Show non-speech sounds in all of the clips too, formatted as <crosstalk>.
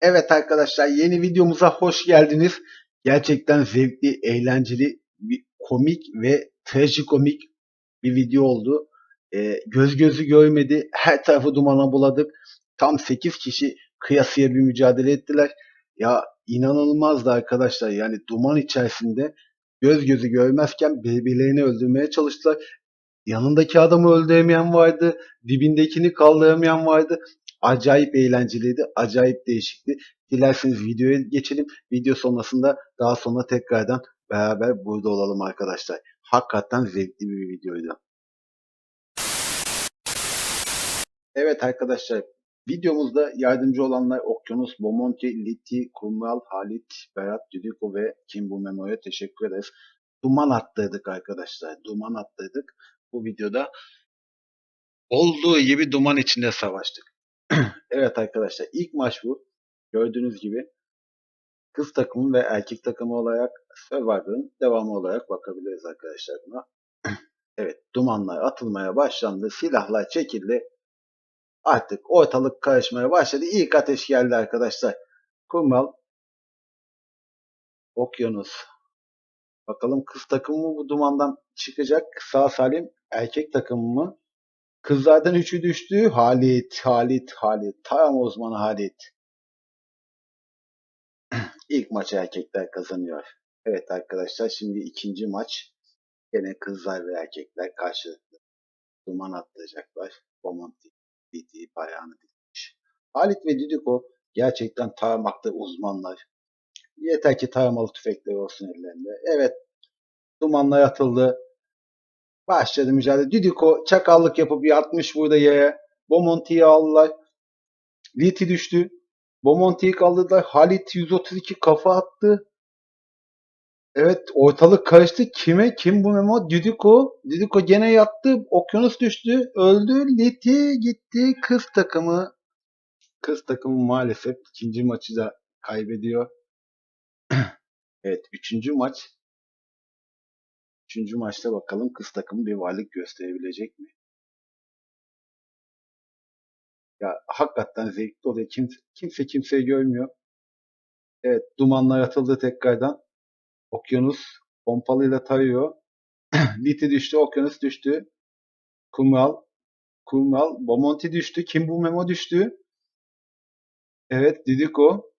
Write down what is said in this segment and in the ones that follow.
Evet arkadaşlar yeni videomuza hoş geldiniz. Gerçekten zevkli, eğlenceli, komik ve trajikomik bir video oldu. Ee, göz gözü görmedi. Her tarafı dumana buladık. Tam 8 kişi kıyasıya bir mücadele ettiler. Ya inanılmazdı arkadaşlar. Yani duman içerisinde göz gözü görmezken birbirlerini öldürmeye çalıştılar. Yanındaki adamı öldüremeyen vardı. Dibindekini kaldıramayan vardı. Acayip eğlenceliydi. Acayip değişikti. Dilerseniz videoya geçelim. Video sonrasında daha sonra tekrardan beraber burada olalım arkadaşlar. Hakikaten zevkli bir videoydu. Evet arkadaşlar videomuzda yardımcı olanlar Okyanus, Bomonti, Liti, Kumral, Halit, Berat, Düdüko ve Kimbu Memo'ya teşekkür ederiz. Duman attırdık arkadaşlar. Duman attırdık. Bu videoda olduğu gibi duman içinde savaştık. <clears throat> evet arkadaşlar ilk maç bu. Gördüğünüz gibi kız takımı ve erkek takımı olarak Survivor'ın devamı olarak bakabiliriz arkadaşlar buna. <clears throat> evet dumanlar atılmaya başlandı. Silahlar çekildi. Artık ortalık karışmaya başladı. İlk ateş geldi arkadaşlar. Kumral Okyanus. Bakalım kız takımı mı bu dumandan çıkacak? Sağ salim erkek takımı mı? Kızlardan üçü düştü. Halit, Halit, Halit. Tam uzmanı Halit. <clears throat> İlk maçı erkekler kazanıyor. Evet arkadaşlar şimdi ikinci maç. Yine kızlar ve erkekler karşılıklı. Duman atlayacaklar. Bomonti, Biti, bayağını dikmiş. Halit ve Didiko gerçekten taramakta uzmanlar. Yeter ki taramalı tüfekleri olsun ellerinde. Evet dumanlar atıldı. Başladı mücadele. Didiko çakallık yapıp yatmış burada yere. Bomonti'yi aldılar. Liti düştü. Bomonti'yi kaldırdılar. Halit 132 kafa attı. Evet ortalık karıştı. Kime? Kim bu Memo? Didiko. Didiko gene yattı. Okyanus düştü. Öldü. Liti gitti. Kız takımı. Kız takımı maalesef ikinci maçı da kaybediyor. <clears throat> evet üçüncü maç. Üçüncü maçta bakalım kız takımı bir varlık gösterebilecek mi? Ya hakikaten zevkli oluyor. Kimse, kimse kimseyi görmüyor. Evet dumanlar atıldı tekrardan. Okyanus pompalıyla tarıyor. <clears throat> Liti düştü, Okyanus düştü. Kumral, Kumral, Bomonti düştü. Kim bu Memo düştü. Evet Didiko.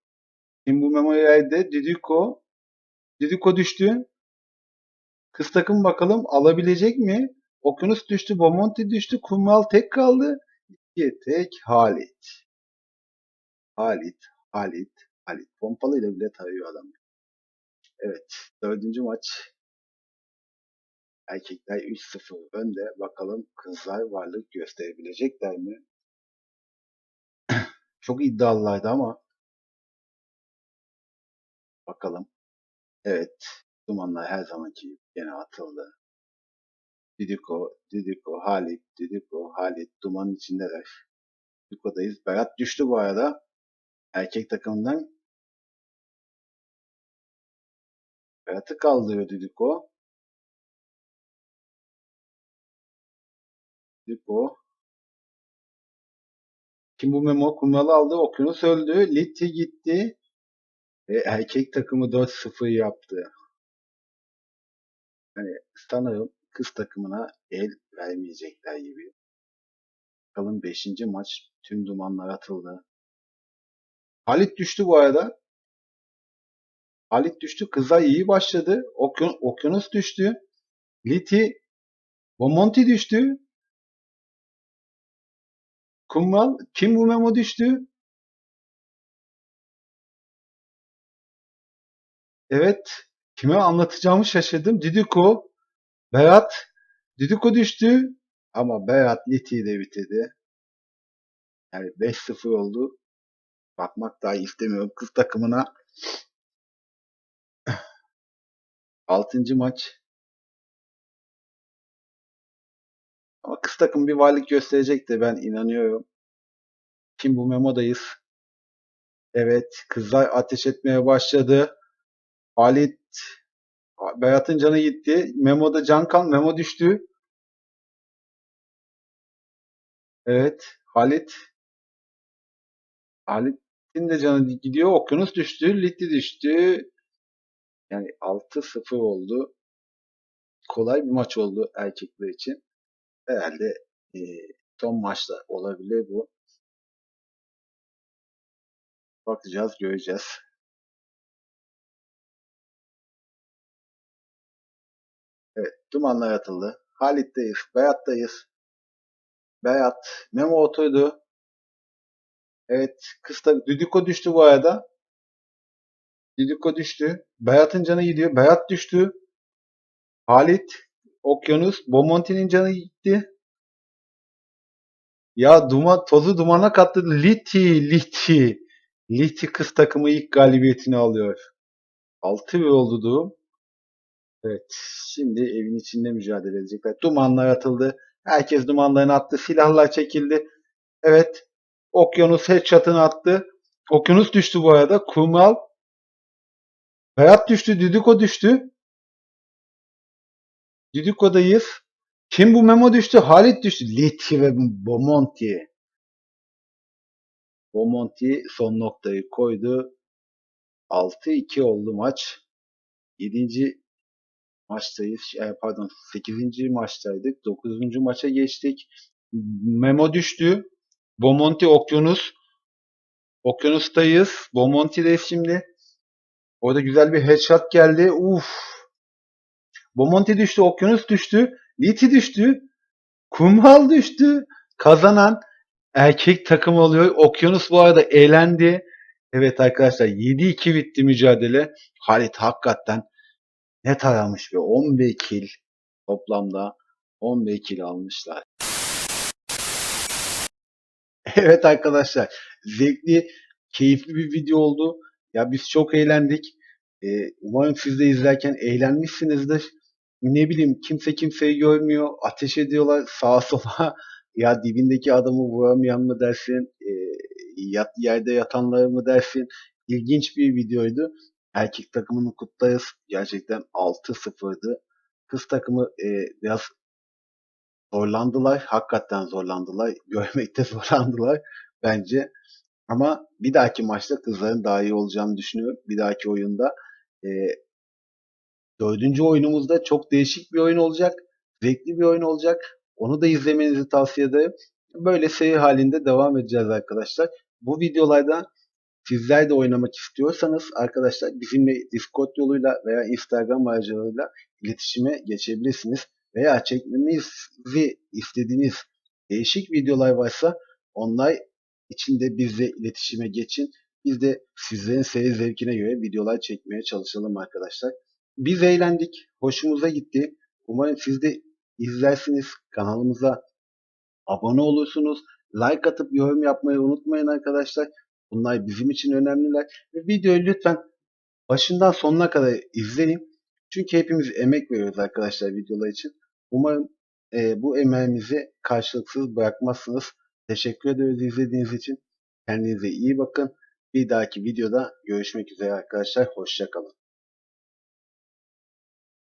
Kim bu Memo yerde. Didiko. Didiko düştü. Kız takım bakalım alabilecek mi? Okyanus düştü, Bomonti düştü, Kumral tek kaldı. İki tek Halit. Halit, Halit, Halit. Pompalıyla bile tarıyor adam. Evet, dördüncü maç. Erkekler 3-0 önde. Bakalım kızlar varlık gösterebilecekler mi? <clears throat> Çok iddialılardı ama bakalım. Evet, dumanlar her zamanki gibi gene atıldı. Didiko, Didiko, Halit, Didiko, Halit dumanın içindeler. Didiko'dayız. Berat düştü bu arada. Erkek takımından. Berat'ı kaldırıyor Didiko. Didiko. Kim bu Memo kumralı aldı. Okyanus öldü. Litti gitti. Ve erkek takımı 4-0 yaptı. Hani sanırım kız takımına el vermeyecekler gibi. Bakalım 5. maç tüm dumanlar atıldı. Halit düştü bu arada. Halit düştü. Kızlar iyi başladı. Okyan, Okyanus düştü. Liti Bomonti düştü. Kumral Kim bu Memo düştü. Evet. Kime anlatacağımı şaşırdım. Didiko Berat Didiko düştü. Ama Berat Liti'yi de bitirdi. Yani 5-0 oldu. Bakmak dahi istemiyorum kız takımına. 6. maç. Ama kız takım bir varlık gösterecek de ben inanıyorum. Kim bu Memo'dayız. Evet kızlar ateş etmeye başladı. Halit Berat'ın canı gitti. Memo'da can kal. Memo düştü. Evet. Halit. Halit'in de canı gidiyor. Okyanus düştü. Litti düştü. Yani 6-0 oldu. Kolay bir maç oldu erkekler için. Herhalde e, son maçta olabilir bu. Bakacağız, göreceğiz. Evet, dumanlar atıldı. Halit'teyiz, Beyat'tayız. Beyat, Memo oturdu. Evet, kısta Düdüko düştü bu arada. Düdüko düştü. Beyat'ın canı gidiyor. Beyat düştü. Halit, Okyanus, Bomonti'nin canı gitti. Ya duman, tozu dumana kattı. Liti, Liti. Liti kız takımı ilk galibiyetini alıyor. 6 bir oldu durum. Evet. Şimdi evin içinde mücadele edecekler. Dumanlar atıldı. Herkes dumanlarını attı. Silahlar çekildi. Evet. Okyanus headshot'ını attı. Okyanus düştü bu arada. Kumal. Berat düştü. Düdüko düştü. Düdüko'dayız. Kim bu Memo düştü? Halit düştü. Liti ve Bomonti. Bomonti son noktayı koydu. 6-2 oldu maç. 7. maçtayız. E, pardon 8. maçtaydık. 9. maça geçtik. Memo düştü. Bomonti Okyanus. Okyanus'tayız. Bomonti'deyiz şimdi. Orada güzel bir headshot geldi. Uf. Bomonti düştü. Okyanus düştü. Liti düştü. Kumhal düştü. Kazanan erkek takım oluyor. Okyanus bu arada eğlendi. Evet arkadaşlar 7-2 bitti mücadele. Halit hakikaten ne taramış be 11 kill toplamda 11 kill almışlar. Evet arkadaşlar zevkli keyifli bir video oldu. Ya biz çok eğlendik. Ee, umarım siz de izlerken eğlenmişsinizdir. Ne bileyim kimse kimseyi görmüyor. Ateş ediyorlar sağa <laughs> sola. Ya dibindeki adamı vuramayan mı dersin? E, yat, yerde yatanları mı dersin? İlginç bir videoydu. Erkek takımını kutlarız. Gerçekten 6-0'dı. Kız takımı e, biraz zorlandılar. Hakikaten zorlandılar. <laughs> Görmekte zorlandılar bence. Ama bir dahaki maçta kızların daha iyi olacağını düşünüyorum. Bir dahaki oyunda e, dördüncü oyunumuzda çok değişik bir oyun olacak. Zevkli bir oyun olacak. Onu da izlemenizi tavsiye ederim. Böyle seri halinde devam edeceğiz arkadaşlar. Bu videolarda sizler de oynamak istiyorsanız arkadaşlar bizimle Discord yoluyla veya Instagram aracılığıyla iletişime geçebilirsiniz. Veya çekmemizi istediğiniz değişik videolar varsa onlar içinde bizle iletişime geçin. Biz de sizlerin seyir zevkine göre videolar çekmeye çalışalım arkadaşlar. Biz eğlendik. Hoşumuza gitti. Umarım siz de izlersiniz. Kanalımıza abone olursunuz. Like atıp yorum yapmayı unutmayın arkadaşlar. Bunlar bizim için önemliler. Ve videoyu lütfen başından sonuna kadar izleyin. Çünkü hepimiz emek veriyoruz arkadaşlar videolar için. Umarım e, bu emeğimizi karşılıksız bırakmazsınız. Teşekkür ederiz izlediğiniz için. Kendinize iyi bakın. Bir dahaki videoda görüşmek üzere arkadaşlar. Hoşçakalın.